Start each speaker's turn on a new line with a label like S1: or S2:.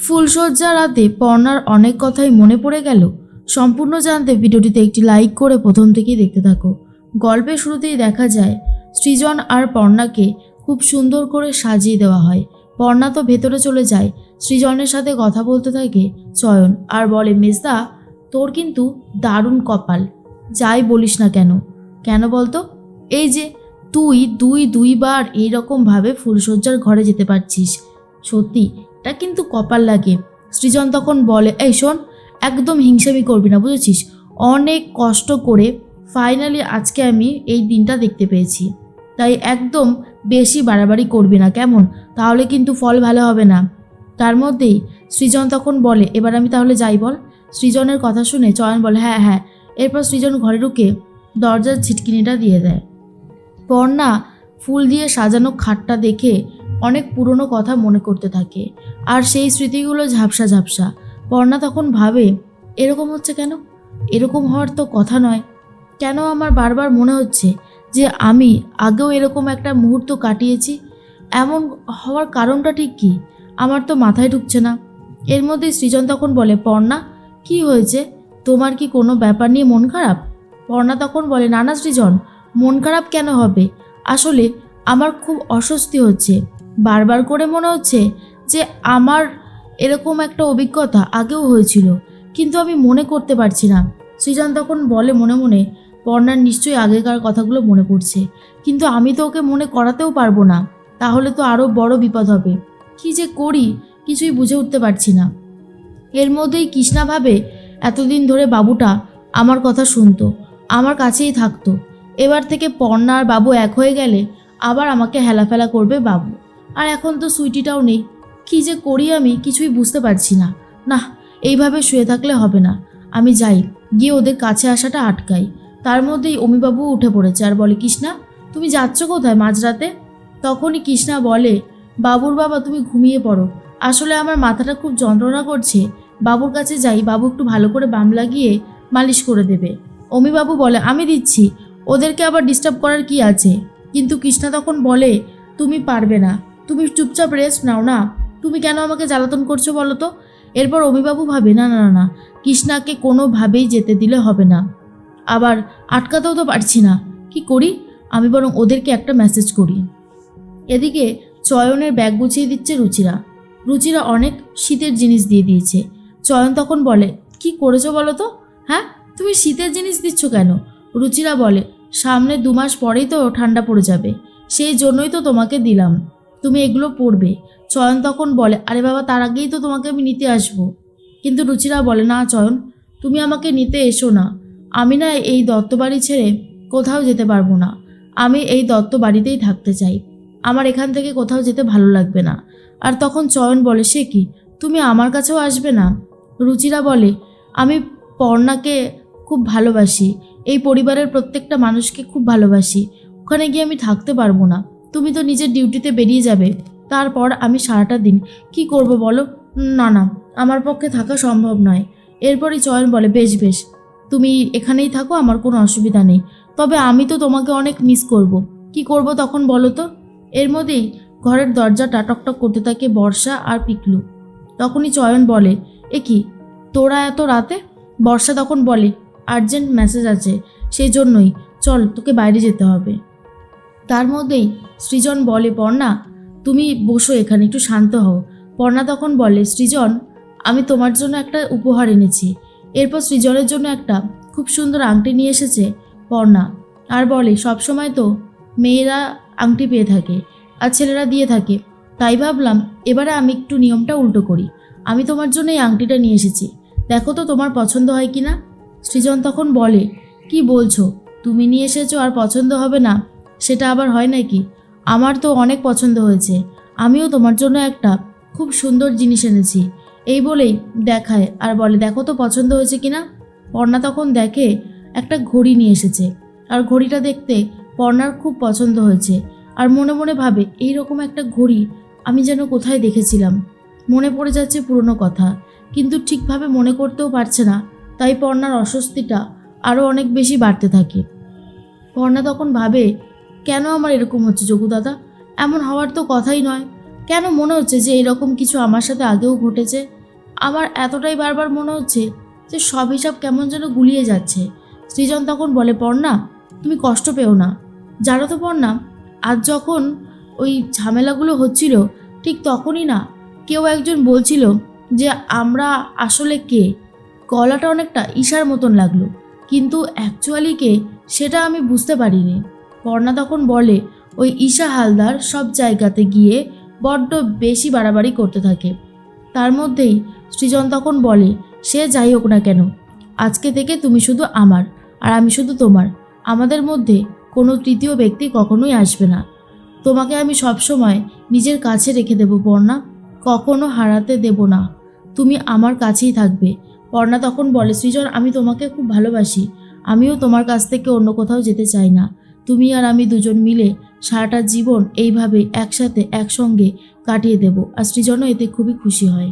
S1: ফুলশয্যা রাতে পর্ণার অনেক কথাই মনে পড়ে গেল। সম্পূর্ণ জানতে ভিডিওটিতে একটি লাইক করে প্রথম থেকেই দেখতে থাকো। গল্পের শুরুতেই দেখা যায়, সৃজন আর পর্ণাকে খুব সুন্দর করে সাজিয়ে দেওয়া হয়। পর্ণা তো ভেতরে চলে যায়, সৃজনের সাথে কথা বলতে থাকে চয়ন আর বলে, মেজদা, তোর কিন্তু দারুণ কপাল, যাই বলিস না কেন? কেন বলতো? এই যে তুই দুই দুইবার এইরকমভাবে ফুলশয্যার ঘরে যেতে পারছিস। সত্যি এটা কিন্তু কপাল লাগে। সৃজন তখন বলে, এই শোন, একদম হিংসামি করবি না, বুঝেছিস? অনেক কষ্ট করে ফাইনালি আজকে আমি এই দিনটা দেখতে পেয়েছি। তাই একদম বেশি বাড়াবাড়ি করবি না, কেমন? তাহলে কিন্তু ফল ভালো হবে না। তার মধ্যেই সৃজন তখন বলে, এবার আমি তাহলে যাই বল। সৃজনের কথা শুনে চয়ন বলে হ্যাঁ হ্যাঁ। এরপর সৃজন ঘরে ঢুকে দরজার ছিটকিনিটা দিয়ে দেয়। পর্ণা ফুল দিয়ে সাজানো খাটটা দেখে অনেক পুরনো কথা মনে করতে থাকে। আর সেই স্মৃতিগুলো ঝাপসা ঝাপসা। পর্ণা তখন ভাবে, এরকম হচ্ছে কেন? এরকম হওয়ার তো কথা নয়। কেন আমার বারবার মনে হচ্ছে যে আমি আগেও এরকম একটা মুহূর্ত কাটিয়েছি? এমন হওয়ার কারণটা ঠিক কী? আমার তো মাথায় ঢুকছে না। এর মধ্যে সৃজন তখন বলে, পর্ণা, কি হয়েছে? তোমার কি কোনো ব্যাপার নিয়ে মন খারাপ? পর্ণা তখন বলে, নানা সৃজন, মন খারাপ কেন হবে? আসলে আমার খুব অস্বস্তি হচ্ছে। বারবার করে মনে হচ্ছে যে আমার এরকম একটা অভিজ্ঞতা আগেও হয়েছিল, কিন্তু আমি মনে করতে পারছি না। সৃজন তখন বলে মনে মনে পর্ণার নিশ্চয়ই আগেকার কথাগুলো মনে পড়ছে, কিন্তু আমি তো ওকে মনে করাতেও পারব না, তাহলে তো আরও বড় বিপদ হবে। কি যে করি, কিছুই বুঝে উঠতে পারছি না। এর মধ্যেই কৃষ্ণা ভাবে, এতদিন ধরে বাবুটা আমার কথা শুনতো, আমার কাছেই থাকতো। এবার থেকে পর্ণা আর বাবু এক হয়ে গেলে আবার আমাকে হেলাফেলা করবে বাবু। আর এখন তো সুইটিটাও নেই। কি যে করি আমি কিছুই বুঝতে পারছি না। না, এইভাবে শুয়ে থাকলে হবে না। আমি যাই, গিয়ে ওদের কাছে আসাটা আটকাই। তার মধ্যেই অমিবাবু উঠে পড়েছে। আর বলে, কৃষ্ণা, তুমি যাচ্ছ কোথায় মাঝরাতে? তখনই কৃষ্ণা বলে, বাবুর বাবা, তুমি ঘুমিয়ে পড়ো। আসলে আমার মাথাটা খুব যন্ত্রণা করছে। বাবুর কাছে যাই, বাবু একটু ভালো করে বাম লাগিয়ে মালিশ করে দেবে। অমিবাবু বলে, আমি দিচ্ছি। ওদেরকে আবার ডিস্টার্ব করার কি আছে? কিন্তু কৃষ্ণা তখন বলে, তুমি পারবে না। তুমি চুপচাপ রেস্ট নাও না। তুমি কেন আমাকে জ্বালাতন করছ বলো তো? এরপর অমিবাবু ভাবে, না না না কৃষ্ণাকে কোনোভাবেই যেতে দিলে হবে না। আবার আটকাতেও তো পারছি না। কি করি? আমি বরং ওদেরকে একটা মেসেজ করি। এদিকে চয়নের ব্যাগ গুছিয়ে দিচ্ছে রুচিরা। রুচিরা অনেক শীতের জিনিস দিয়ে দিয়েছে। চয়ন তখন বলে, কি করেছ বলো তো? হ্যাঁ তুমি শীতের জিনিস দিচ্ছ কেন? রুচিরা বলে, সামনে দু মাস পরেই তো ঠান্ডা পড়ে যাবে। সেই জন্যই তো তোমাকে দিলাম। তুমি এগুলো পড়বে। চয়ন তখন বলে, আরে বাবা, তার আগেই তো তোমাকে আমি নিতে আসব। কিন্তু রুচিরা বলে, না, চয়ন, তুমি আমাকে নিতে এসো না। আমি না এই দত্ত বাড়ি ছেড়ে কোথাও যেতে পারব না। আমি এই দত্ত বাড়িতেই থাকতে চাই। আমার এখান থেকে কোথাও যেতে ভালো লাগবে না। আর তখন চয়ন বলে, সে কি? তুমি আমার কাছেও আসবে না? রুচিরা বলে, আমি পর্ণাকে খুব ভালোবাসি। এই পরিবারের প্রত্যেকটা মানুষকে খুব ভালোবাসি। ওখানে গিয়ে আমি থাকতে পারব না। তুমি তো নিজের ডিউটিতে বেরিয়ে যাবে। তারপর আমি সারাটা দিন কি করব বলো? না না, আমার পক্ষে থাকা সম্ভব নয়। এরপরই চয়ন বলে, বেশ বেশ, তুমি এখানেই থাকো, আমার কোনো অসুবিধা নেই। তবে আমি তো তোমাকে অনেক মিস করব। কি করব তখন বলো তো? এর মধ্যেই ঘরের দরজাটা টকটক করতে থাকে বর্ষা আর পিকলু। তখনই চয়ন বলে, এ কি, তোরা এত রাতে? বর্ষা তখন বলে, আর্জেন্ট মেসেজ আছে সেই জন্যই চল, তোকে বাইরে যেতে হবে। তার মধ্যেই সৃজন বলে, পর্ণা, তুমি বসো এখানে, একটু শান্ত হও। পর্ণা তখন বলে, সৃজন, আমি তোমার জন্য একটা উপহার এনেছি। এরপর সৃজনের জন্য একটা খুব সুন্দর আংটি নিয়ে এসেছে পর্ণা আর বলে সবসময় তো মেয়েরা আংটি পেয়ে থাকে আর ছেলেরা দিয়ে থাকে। তাই ভাবলাম এবারে আমি একটু নিয়মটা উল্টো করি। আমি তোমার জন্য এই আংটিটা নিয়ে এসেছি। দেখো তো তোমার পছন্দ হয় কি না সৃজন তখন বলে, কি বলছো? তুমি নিয়ে এসেছ আর পছন্দ হবে না। সেটা আবার হয় নাকি আমার তো অনেক পছন্দ হয়েছে। আমিও তোমার জন্য একটা খুব সুন্দর জিনিস এনেছি। এই বলেই দেখায় আর বলে, দেখো তো পছন্দ হয়েছে কিনা? পর্ণা তখন দেখে একটা ঘড়ি নিয়ে এসেছে। আর ঘড়িটা দেখতে পর্ণার খুব পছন্দ হয়েছে। আর মনে মনে ভাবে এই রকম একটা ঘড়ি আমি যেন কোথায় দেখেছিলাম? মনে পড়ে যাচ্ছে পুরনো কথা। কিন্তু ঠিকভাবে মনে করতেও পারছে না। তাই পর্ণার অস্বস্তিটা আরও অনেক বেশি বাড়তে থাকে। পর্ণা তখন ভাবে কেন আমার এরকম হচ্ছে যোগু দাদা? এমন হওয়ার তো কথাই নয়। কেন মনে হচ্ছে যে এরকম কিছু আমার সাথে আগেও ঘটেছে? আমার এতটাই বারবার মনে হচ্ছে যে সব হিসাব কেমন যেন গুলিয়ে যাচ্ছে। সৃজন তখন বলে পড়না তুমি কষ্ট পেও না। জানো তো পড়না আজ যখন ওই ঝামেলাগুলো হচ্ছিল, ঠিক তখনই না কেউ একজন বলছিল যে আমরা আসলে কে? গলাটা অনেকটা ঈশার মতন লাগল। কিন্তু অ্যাকচুয়ালি কে, সেটা আমি বুঝতে পারিনি। পর্ণা তখন বলে, ওই ঈশা হালদার সব জায়গাতে গিয়ে বড্ড বেশি বাড়াবাড়ি করতে থাকে। তার মধ্যেই সৃজন তখন বলে, সে যাই হোক না কেন, আজকে থেকে তুমি শুধু আমার আর আমি শুধু তোমার। আমাদের মধ্যে কোনো তৃতীয় ব্যক্তি কখনোই আসবে না। তোমাকে আমি সবসময় নিজের কাছে রেখে দেবো পর্ণা কখনো হারাতে দেব না। তুমি আমার কাছেই থাকবে। পর্ণা তখন বলে, সৃজন, আমি তোমাকে খুব ভালোবাসি। আমিও তোমার কাছ থেকে অন্য কোথাও যেতে চাই না। তুমি আর আমি দুজন মিলে সারাটা জীবন এইভাবে একসাথে, একসঙ্গে কাটিয়ে দেব। আর সৃজনও এতে খুবই খুশি হয়।